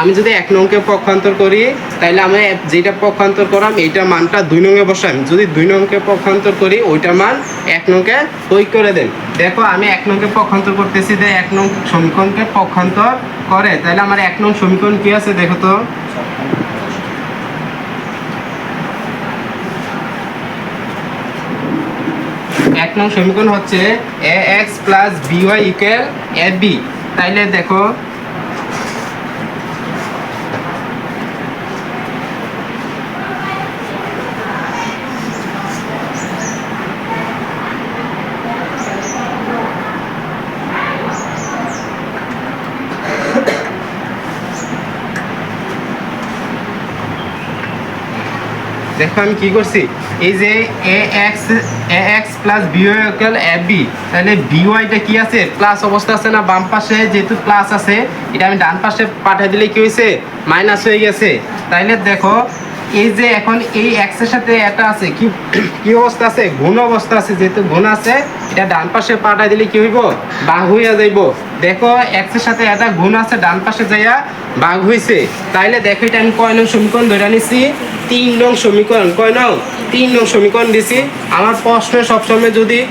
আমি যদি এক নংকে পক্ষান্তর করি তাহলে আমি যেটা পক্ষান্তর করাম এইটা মানটা দুই নংয়ে বসাম যদি দুই নংকে পক্ষান্তর করি ওইটা মান এক নংকে তৈ করে দেন। দেখো, আমি এক নংকে পক্ষান্তর করতেছি যে এক নং সমীকরণকে পক্ষান্তর করে। তাহলে আমার এক নং সমীকরণ কি আছে দেখো তো? এক নং সমীকরণ হচ্ছে a x plus b y equal a b তাইলে দেখো দেখো আমি কি করছি? এই যে a x a x plus b y equal a b তাহলে বি ওয়াইটা কি আছে? প্লাস অবস্থা আছে না বাম পাশে? যেহেতু প্লাস আছে, এটা আমি ডান পাশে পাঠিয়ে দিলে কি হয়েছে? মাইনাস হয়ে গেছে। তাইলে দেখো, এই যে এখন এই এক্সের সাথে এটা আছে, কি কি অবস্থা আছে? গুণ অবস্থা আছে, যেহেতু গুণ আছে এটা ডান পাশে পাঠাই দিলে কি হইব? বাঘ হইয়া যাইব। দেখো এক্সের সাথে এটা গুণ আছে, ডান পাশে যাইয়া বাঘ হইছে। তাইলে দেখো এটা আমি কয় নং সমীকরণ ধরে নিছি। তিন নং সমীকরণ, কয় নং? তিন নং সমীকরণ দিছি। আমার প্রশ্ন সবসময় যদি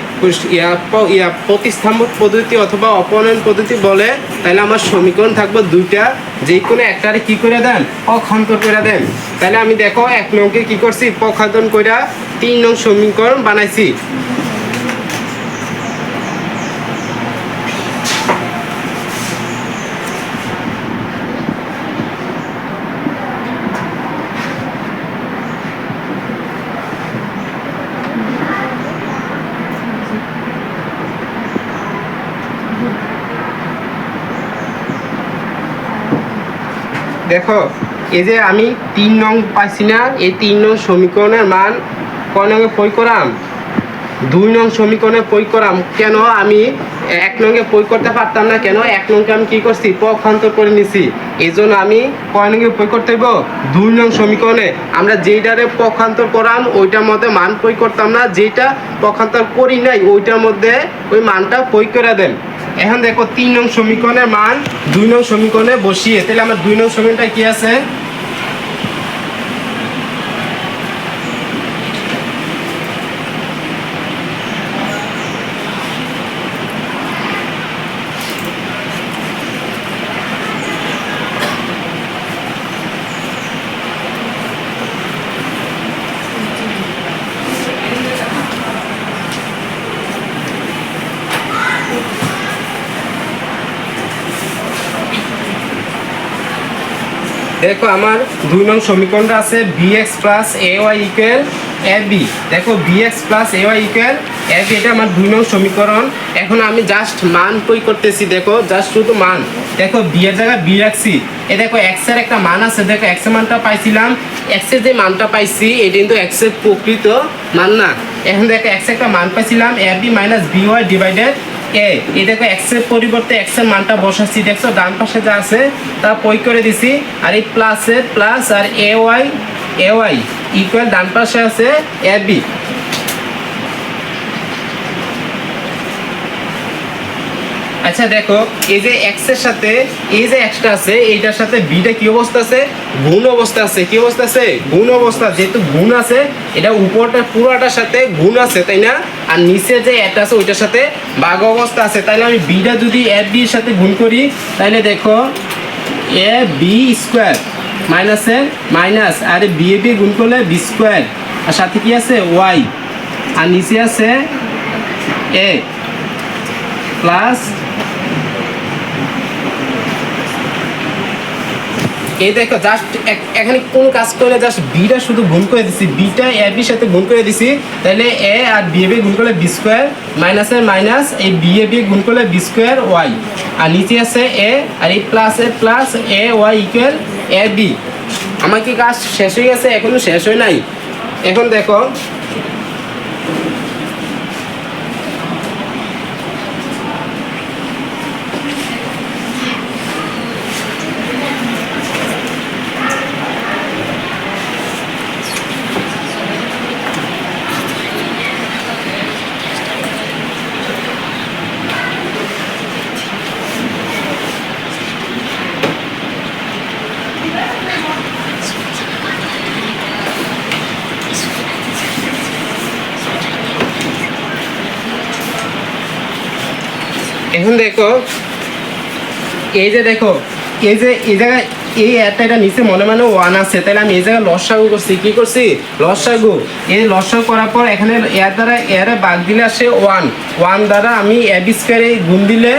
প- প্রতিস্থাম্ভক পদ্ধতি অথবা অপনয়ন পদ্ধতি বলে তাহলে আমার সমীকরণ থাকবে দুইটা। যে কোনো একটারে কি করে দেন? পক্ষান্তর করে দেন। তাহলে আমি দেখো এক নংকে কি করছি? পক্ষান্তর করে তিন নং সমীকরণ বানাইছি। দেখো, এই যে আমি তিন নং পাইছি না, এই তিন নং সমীকরণের মান কয় নঙে পই করাম? দুই নং সমীকরণে পই করাম। কেন আমি এক নঙ্গে পই করতে পারতাম না? কেন এক নংকে আমি কি করছি? পক্ষান্তর করে নিছি। এই জন্য আমি কয় নঙ্গে পই করতে হইব? দুই নং সমীকরণে। আমরা যেইটারে পক্ষান্তর করাম, ওইটার মধ্যে মান পই করতাম না। যেটা পক্ষান্তর করি নাই, ওইটার মধ্যে ওই মানটা পই করে দেন। এখন দেখো তিন নং সমীকরণের মান, দুই নং সমীকরণে বসিয়ে। তাহলে আমার দুই নং সমীকরণটা কি আছে? দেখো আমার দুই নং সমীকরণটা আছে b x plus a y equal a b দেখো b x plus a y equal a b এটা আমার দুই নং সমীকরণ। এখন আমি জাস্ট মান পই করতেছি দেখো জাস্ট শুধু মান। দেখো বি এর জায়গায় বি রাখছি এ দেখো এক্সের একটা মান আছে, দেখো এক্সের মানটা পাইছিলাম। এক্সের যে মানটা পাইছি এটা কিন্তু এক্সের প্রকৃত মান না। এখন দেখো এক্স একটা মান পাইছিলাম a b minus b y divided a, এই দেখো এক্সের পরিবর্তে এক্সের মানটা বসাচ্ছি। দেখছ, ডান পাশে যা আছে, তা পই করে দিছি। আর এই প্লাসের plus R a y a y equal ডান পাশে আছে এ বি আচ্ছা দেখো, এই যে এক্সের সাথে, এই যে এক্সটা আছে, এইটার সাথে বিটা কি অবস্থা আছে? গুণ অবস্থা আছে। কি অবস্থা আছে? গুণ অবস্থা। যেহেতু গুণ আছে, এটা উপরটা পুরোটার সাথে গুণ আছে, তাই না? আর নিচে যে এটা আছে, ওইটার সাথে বাঘ অবস্থা আছে। তাইলে আমি বিটা যদি এ বি এর সাথে গুণ করি, তাহলে দেখো এ বি স্কোয়ার মাইনাসের মাইনাস আর বি এ বি গুণ করলে বি স্কোয়ার আর সাথে কি আছে? ওয়াই আর নিচে আছে এ প্লাস এই দেখো জাস্ট এখানে কোন কাজ করলে জাস্ট বিটা শুধু গুণ করে দিছি। বিটা এ বির সাথে গুণ করে দিছি। তাহলে এ আর বি এ বি গুণ করলে বি স্কোয়ার মাইনাসের মাইনাস এই বি এ বি গুণ করলে বি স্কোয়ার ওয়াই আর নিচে আছে এ আর এই plus a plus a y equal a b আমার কি কাজ শেষ হয়ে গেছে? এখনও শেষ হয় নাই। এখন দেখো এই যে দেখো, এই যে, এই জায়গায়, এই একটা এটা নিচে মনে মনে ওয়ান আছে তাহলে আমি এই জায়গায় লসাগু করছি, কি করছি? লসাগু। এই লসাগু করার পর এখানে এর দ্বারা, এর বাদ দিলে আসে ওয়ান। ওয়ান দ্বারা আমি স্কোয়ারে গুণ দিলে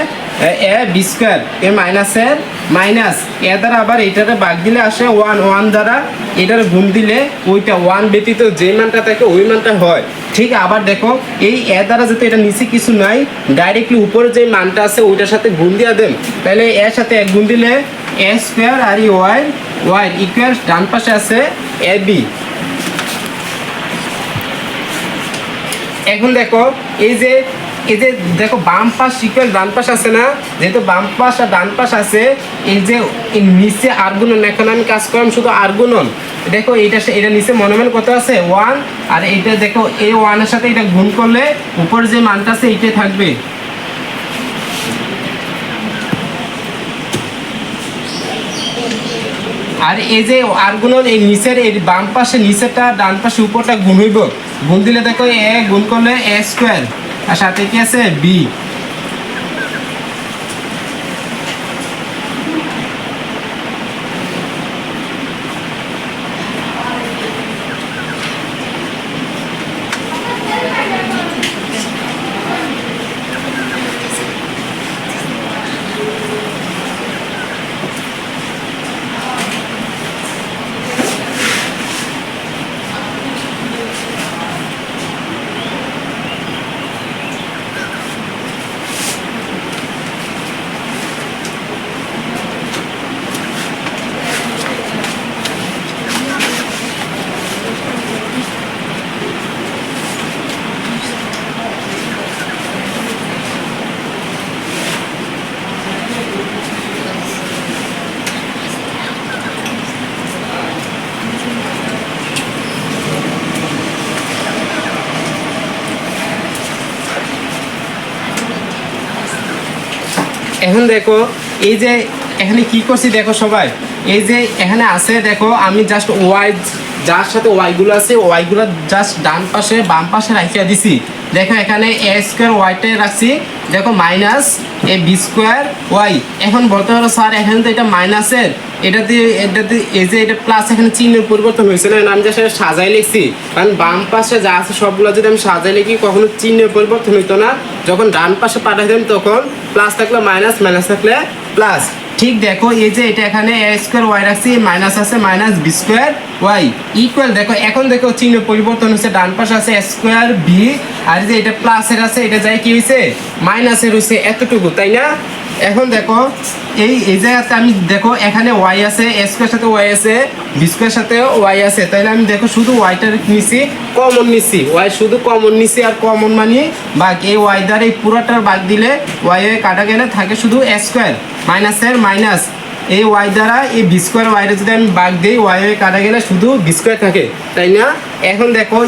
এ বি স্কোয়ার এ মাইনাসের মাইনাস এর দ্বারা আবার এইটাতে বাদ দিলে আসে ওয়ান ওয়ান দ্বারা এটার গুণ দিলে ওইটা ওয়ান ব্যতীত যে মানটা থাকে ওই মানটা হয়। ঠিক আবার দেখো, এই এ দ্বারা যেহেতু এটা নিচে কিছু নাই ডাইরেক্টলি উপরে যে মানটা আছে ওইটার সাথে গুণ দিয়ে দেন। তাহলে এর সাথে এক গুণ দিলে এ স্কোয়ার আর ই ওয়াই ওয়াই ইকুয়াল ডান পাশে আছে এ বি এখন দেখো, এই যে এই দেখো বাম পাশ ইকুয়াল ডান পাশ আছে না? যেহেতু বাম পাশ আর ডান পাশ আছে, এই যে নিচে আর্গুনন এখন আমি কাজ করলাম শুধু আর্গুনন দেখো এইটা এটা নিচে মনে কত আছে? ওয়ান আর এইটা দেখো এই ওয়ানের সাথে এটা গুণ করলে উপর যে মানটা আছে, এইটাই থাকবে। আর এই যে আরগুণন এই নিচের, এই বাম পাশে নিচেরটা, ডান পাশে উপরটা গুণ হইব। গুণ দিলে দেখো এ গুণ করলে এ স্কোয়ার আর সাথে কি আছে? বি। এখন দেখো, এই যে এখানে কি করছি দেখো সবাই? এই যে এখানে আছে দেখো, আমি জাস্ট ওয়াই যার সাথে ওয়াইগুলো আছে ওয়াইগুলো জাস্ট ডান পাশে, বাম পাশে রাখিয়া দিছি। দেখো এখানে এ স্কোয়ার ওয়াইটাই রাখছি। দেখো minus a b square y এখন বলতে পারো স্যার এখানে তো এটা মাইনাসের এটা এটাতে এটাতে এই যে এটা প্লাস এখানে চিহ্নের পরিবর্তন হয়েছে না? আমি যা সাজাই লিখছি। কারণ বাম পাশে যা আছে সবগুলো যদি আমি সাজাই লিখি, কখনো চিহ্নের পরিবর্তন হইতো না। যখন ডান পাশে পাঠাই দেন তখন প্লাস থাকলে মাইনাস মাইনাস থাকলে প্লাস ঠিক দেখো, এই যে এটা এখানে এ স্কোয়ার ওয়াই রাখছি মাইনাস আছে minus b square y equal দেখো, এখন দেখো চিহ্ন পরিবর্তন হচ্ছে, ডান পাশে আছে স্কোয়ার বি আর যে এটা প্লাসের আছে, এটা যাই কি হয়েছে মাইনাসের হয়েছে এতটুকু, তাই না? এখন দেখো, এই এই জায়গাতে আমি দেখো, এখানে ওয়াই আছে স্কোয়ার সাথে ওয়াই আছে বি স্কোয়ার সাথে ওয়াই আছে, তাইলে আমি দেখো শুধু ওয়াইটার নিছি কমন নিছি ওয়াই শুধু কমন নিছি আর কমন মানে বাঘ এই ওয়াই দ্বারা এই পুরোটার বাঘ দিলে ওয়াই কাটা গেলে থাকে শুধু স্কোয়ার মাইনাসের মাইনাস এই ওয়াই দ্বারা এই বি স্কোয়ার ওয়াইটা যদি আমি বাঘ দিই ওয়াই ওয়াই কাটা গেলে শুধু বি স্কোয়ার থাকে, তাই না? এখন দেখো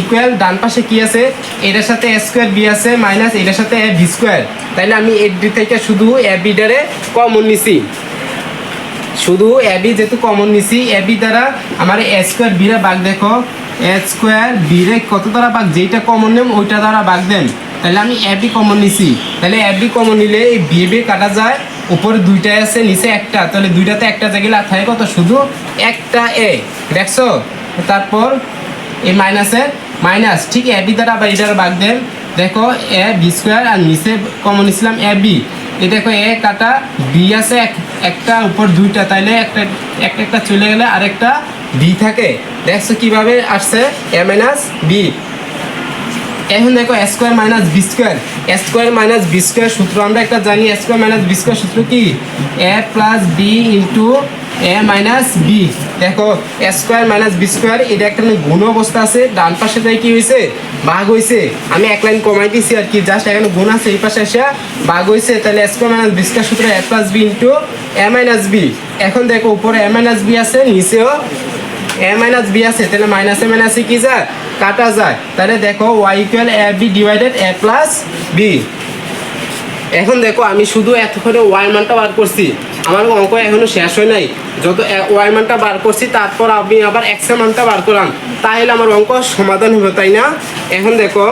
ইকুয়াল ডান পাশে কি আছে? এটার সাথে এ স্কোয়ার বি আছে, মাইনাস এটার সাথে এ বি স্কোয়ার তাইলে আমি এর ডি থেকে শুধু এ বিটারে কমন নিছি। শুধু এবি যেহেতু কমন নিছি এবি দ্বারা আমার এ স্কোয়ার বিরে বাঘ দেখো। এ স্কোয়ার বিরে কত দ্বারা বাঘ যেইটা কমন নেম ওইটা দ্বারা বাঘ দেন। তাহলে আমি এবি কমন নিছি। তাহলে এবি কমন নিলে এই বি বি কাটা যায় উপরে দুইটাই আছে, নিচে একটা। তাহলে দুইটাতে একটা জায়গায় থাকে কত? শুধু একটা এ, দেখছ? তারপর এই মাইনাসে মাইনাস ঠিক এবি দ্বারা আবার এটার বাঘ দেন। দেখো এ বি স্কোয়ার আর নিচে কমন নিছিলাম এ বি। এই দেখো এ কাটা বি আছে, এক- একটা উপর দুইটা, তাইলে একটা একটা একটা চলে গেলে আরেকটা বি থাকে। দেখছ কীভাবে আসছে? এ মাইনাস বি এখন দেখো square minus b square square minus b square সূত্র আমরা একটা জানি স্কোয়ার মাইনাস বি স্কোয়ার সূত্র কি? A plus b into a minus b দেখো স্কোয়ার মাইনাস বি স্কোয়ার এটা একটা গুণ অবস্থা আছে, ডান পাশে তাই কি হয়েছে ভাগ হয়েছে আমি এক লাইন কমাই দিছি আর কি জাস্ট এখানে গুণ আছে, এই পাশে এসে ভাগ হয়েছে তাহলে স্কোয়ার মাইনাস বি স্কোয়ার সূত্র a plus b into a minus b এখন দেখো, উপরে এ মাইনাস বি আছে, নিচেও এ মাইনাস বি আছে, তাহলে মাইনাসে মাইনাসে কি যায়? কাটা যায়। তাহলে দেখো y equal a b divided a plus b এখন দেখো, আমি শুধু এতক্ষণে ওয়াই মানটা বার করছি। আমার অঙ্ক এখনও শেষ হয় নাই। যত ওয়াই মানটা বার করছি, তারপর আমি আবার এক্সের মানটা বার করলাম। তাহলে আমার অঙ্ক সমাধান হবে তাই না? এখন দেখো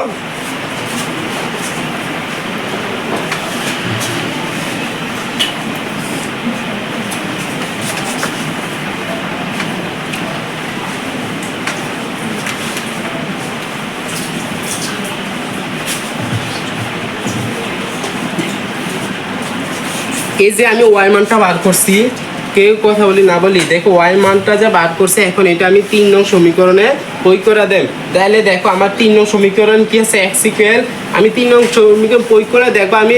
এই যে আমি ওয়াই মানটা বার করছি, কেউ কথা বলি না বলি, দেখো ওয়াই মানটা যে বার করছে, এখন এটা আমি তিন নং সমীকরণে প্রয়োগ করে দেন তাহলে দেখো আমার তিন নং সমীকরণ কি আছে? এক্স ইকুয়াল আমি তিন নং সমীকরণ প্রয়োগ করে দেখো, আমি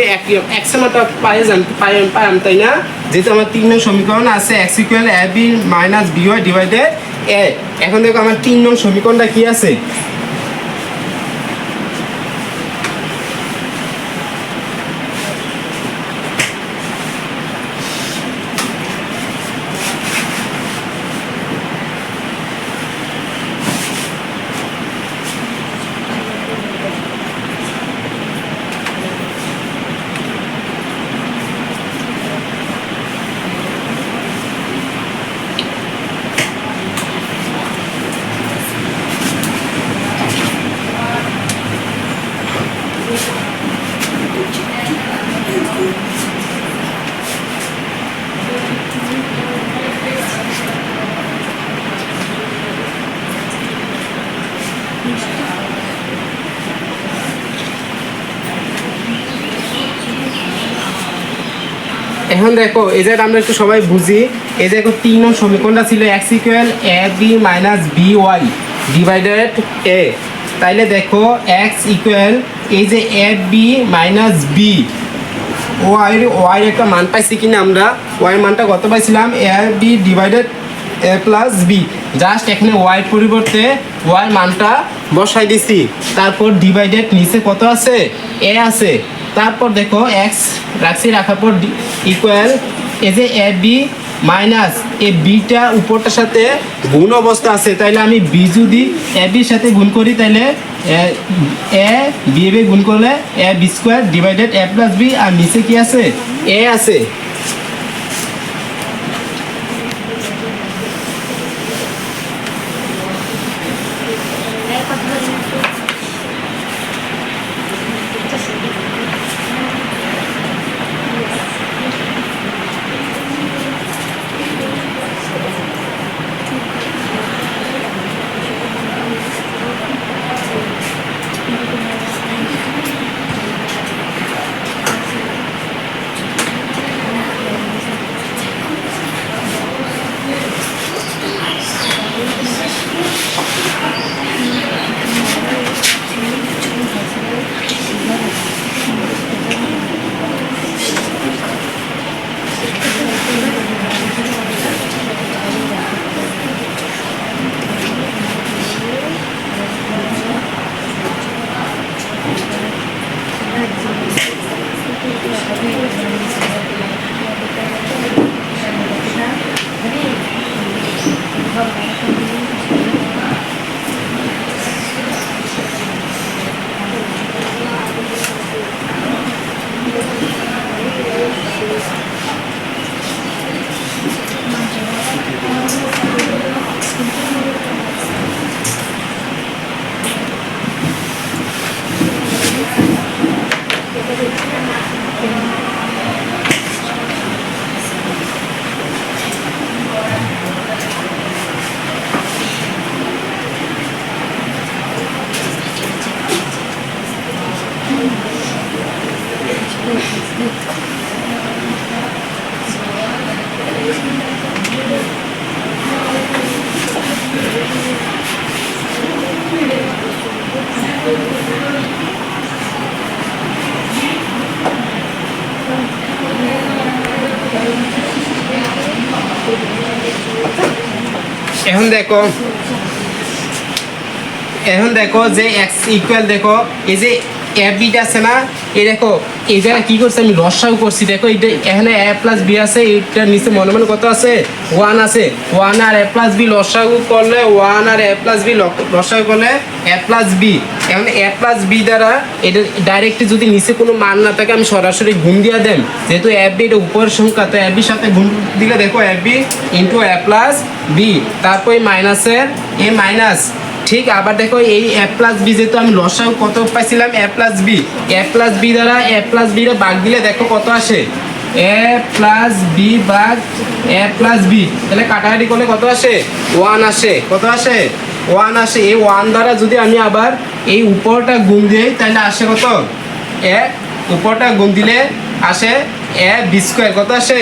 এক্স মানটা পাই যাম, পাই পাইম তাই না? যেহেতু আমার তিন নং সমীকরণ আছে x equal a b minus b y divided a এখন দেখো আমার তিন নং সমীকরণটা কি আছে? এখন দেখো, এই যে আমরা একটু সবাই বুঝি, এই যে দেখো তিন সমীকরণটা ছিল x equal a b minus b y divided a তাইলে দেখো এক্স ইকুয়াল এই যে a b minus b y y একটা মান পাইছি কিনা আমরা? ওয়াই মানটা কত পাইছিলাম? A b divided a plus b just এখানে ওয়াই পরিবর্তে ওয়াই মানটা বসাই দিছি। তারপর ডিভাইডেড নিচে কত আছে? এ আছে। তারপর দেখো এক্স রাখছি রাখার পর ইকুয়াল এই যে এ বি মাইনাস এ বিটা উপরটার সাথে গুণ অবস্থা আছে, তাইলে আমি বি যদি এ বির সাথে গুণ করি, তাইলে এ- এ বি এ বি গুণ করলে a b square divided a plus b আর নিচে কি আছে? এ আছে। দেখো। এখন দেখো যে এক্স ইকুয়াল দেখো এই যে এ বিটা আছে না? এই দেখো জায়গায় কি করছে? আমি লসাও করছি। দেখো এটা এখানে এ প্লাস বি আছে, এইটার নিচে মনে মনে কত আছে? ওয়ান আছে। ওয়ান আর এ প্লাস বি লসাগু করলে ওয়ান আর এ প্লাস বি লসাগু করলে এ প্লাস বি এখন এ প্লাস বি দ্বারা এটা ডাইরেক্ট যদি নিচে কোনো মান না থাকে, আমি সরাসরি গুণ দিয়ে দেন যেহেতু এফ বি এটা উপরের সংখ্যা, তো এফ বির সাথে গুণ দিলে দেখো f b into a plus b তারপর এই মাইনাসের এ মাইনাস ঠিক, আবার দেখো এই এ প্লাস বি যেহেতু আমি লসাও কত পাইছিলাম? A plus b a plus b দ্বারা এ প্লাস বি বাগ দিলে দেখো কত আসে? এ প্লাস বি বাগ এ প্লাস বি তাহলে কাটাকাটি করলে কত আসে? ওয়ান আসে। কত আসে? ওয়ান আসে। এই ওয়ান দ্বারা যদি আমি আবার এই উপরটা গুণ দিই, তাহলে আসে কত? এক উপরটা গুণ দিলে আসে এ বি স্কোয়ার কত আসে?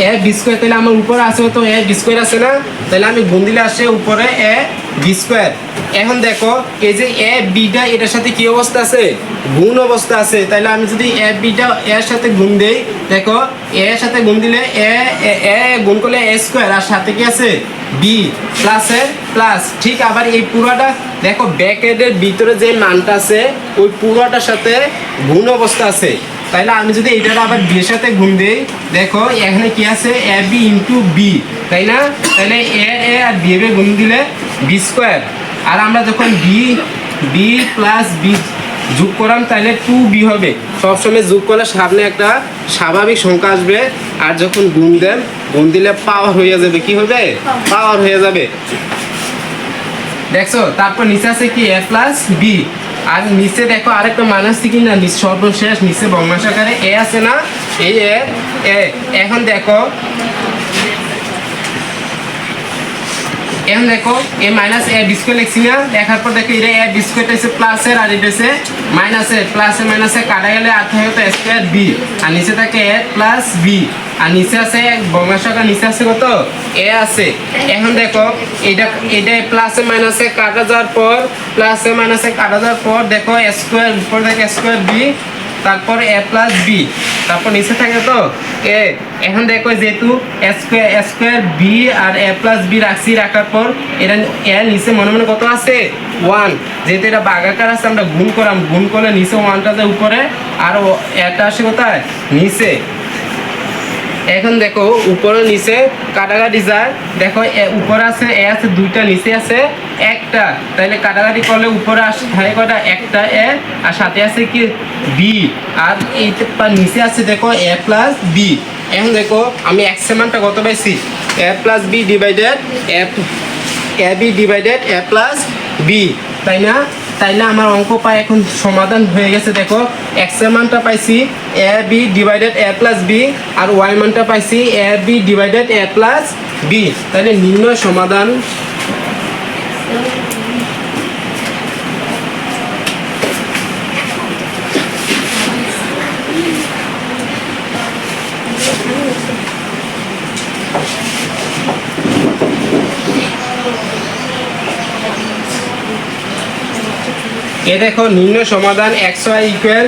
এ বি স্কোয়ার তাহলে আমার উপরে আছে তো এ বি স্কোয়ার আছে না? তাহলে আমি গুণ দিলে আসে উপরে এ বি স্কোয়ার এখন দেখো, এই যে এ বিটা এটার সাথে কি অবস্থা আছে? গুণ অবস্থা আছে। তাহলে আমি যদি এ বিটা এর সাথে গুণ দেই, দেখো, এ এর সাথে গুণ দিলে এ, এ- এ গুণ করলে এ স্কোয়ার আর সাথে কি আছে? বি প্লাসের প্লাস ঠিক আবার এই পুরোটা, দেখো ব্যাকেটের ভিতরে যে মানটা আছে, ওই পুরোটার সাথে গুণ অবস্থা আছে। তাইলে আমি যদি এটার আবার বি এর সাথে গুণ দিই, দেখো, এখানে কি আছে? এ বি ইন্টু বি তাই না? তাহলে এ এ আর বি এর গুণ দিলে বি স্কোয়ার আর আমরা যখন বি বি প্লাস বি যোগ করাম তাহলে টু বি হবে। সবসময় যোগ করলে সামনে একটা স্বাভাবিক সংখ্যা আসবে। আর যখন গুণ দেন, গুণ দিলে পাওয়ার হয়ে যাবে। কি হবে? পাওয়ার হয়ে যাবে। দেখছ? তারপর নিচে আছে কি? এ প্লাস বি আর নিচে দেখো আরেকটা মান আছে কি না সর্বশেষ, নিচে সরকারে এ আছে না? এই এ, এখন দেখো এখন দেখো এ মাইনাস এ বিস্কুট লিখছি না। দেখার পর দেখো, এটা এ বিস্কুট আছে প্লাসের আর এটা প্লাসে মাইনাসে কাটা গেলে আর থাকে তো স্কোয়ার বি আর নিচে থাকে এ প্লাস বি আর নিচে আছে বঙ্গাশাকার নিচে আছে কত? এ আছে। এখন দেখো, এটা এটা প্লাসে মাইনাসে কাটা যাওয়ার পর প্লাসে মাইনাসে কাটা যাওয়ার পর দেখো স্কোয়ার উপর থাকে স্কোয়ার বি তারপর এ প্লাস বি তারপর নিচে থাকে তো এ এখন দেখো যেহেতু স্কোয়ার স্কোয়ার বি আর এ প্লাস বি রাখছি, রাখার পর এটা এ নিচে মনে মনে কত আছে? ওয়ান যেহেতু এটা বাগাকার আছে, আমরা গুণ করাম, গুণ করলে নিচে ওয়ানটা যে উপরে, আর এটা আসে কোথায়? নিচে। এখন দেখো, উপরে নিচে কাটাকাটি যায়। দেখো উপরে আছে, এ আছে, দুইটা, নিচে আছে, একটা। তাহলে কাটাকাটি করলে উপরে আসে কটা একটা, এ, আর সাথে আছে কি? বি আর এই নিচে আছে, দেখো, এ প্লাস বি এখন দেখো, আমি এক্স মানটা কত পাইছি? A plus b divided a b divided a plus b তাই না? তাইলে আমার অঙ্ক পাই এখন সমাধান হয়ে গেছে, দেখো। এক্সের মানটা পাইছি a b divided a plus b R y মানটা পাইছি a b divided a plus b তাহলে নির্ণয় সমাধান। এ দেখো, নিম্ন সমাধান x y equal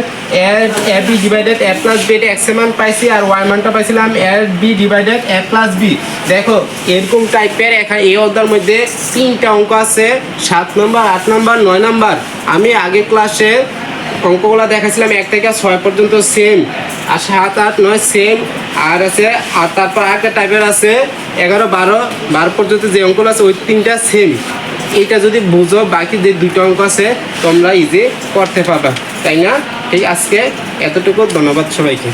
a b divided a plus b এক্সের মান পাইছি আর ওয়াই মানটা পাইছিলাম a b divided a plus b দেখো, এরকম টাইপের এখানে এই অধ্যায়ের মধ্যে তিনটা অঙ্ক আছে, সাত নম্বর, আট নম্বর, নয় নম্বর। আমি আগে ক্লাসে অঙ্কগুলো দেখাছিলাম, এক থেকে ছয় পর্যন্ত সেম আর সাত, আট, নয় সেম আর আছে, আর তারপর আরেকটা টাইপের আছে, এগারো, বারো। বারো পর্যন্ত যে অঙ্কগুলো আছে, ওই তিনটা সেম এইটা যদি বুঝো, বাকি যে দুটো অঙ্ক আছে, তোমরা ইজি করতে পারবা। তাই না? এই আজকে এতটুকু, ধন্যবাদ সবাইকে।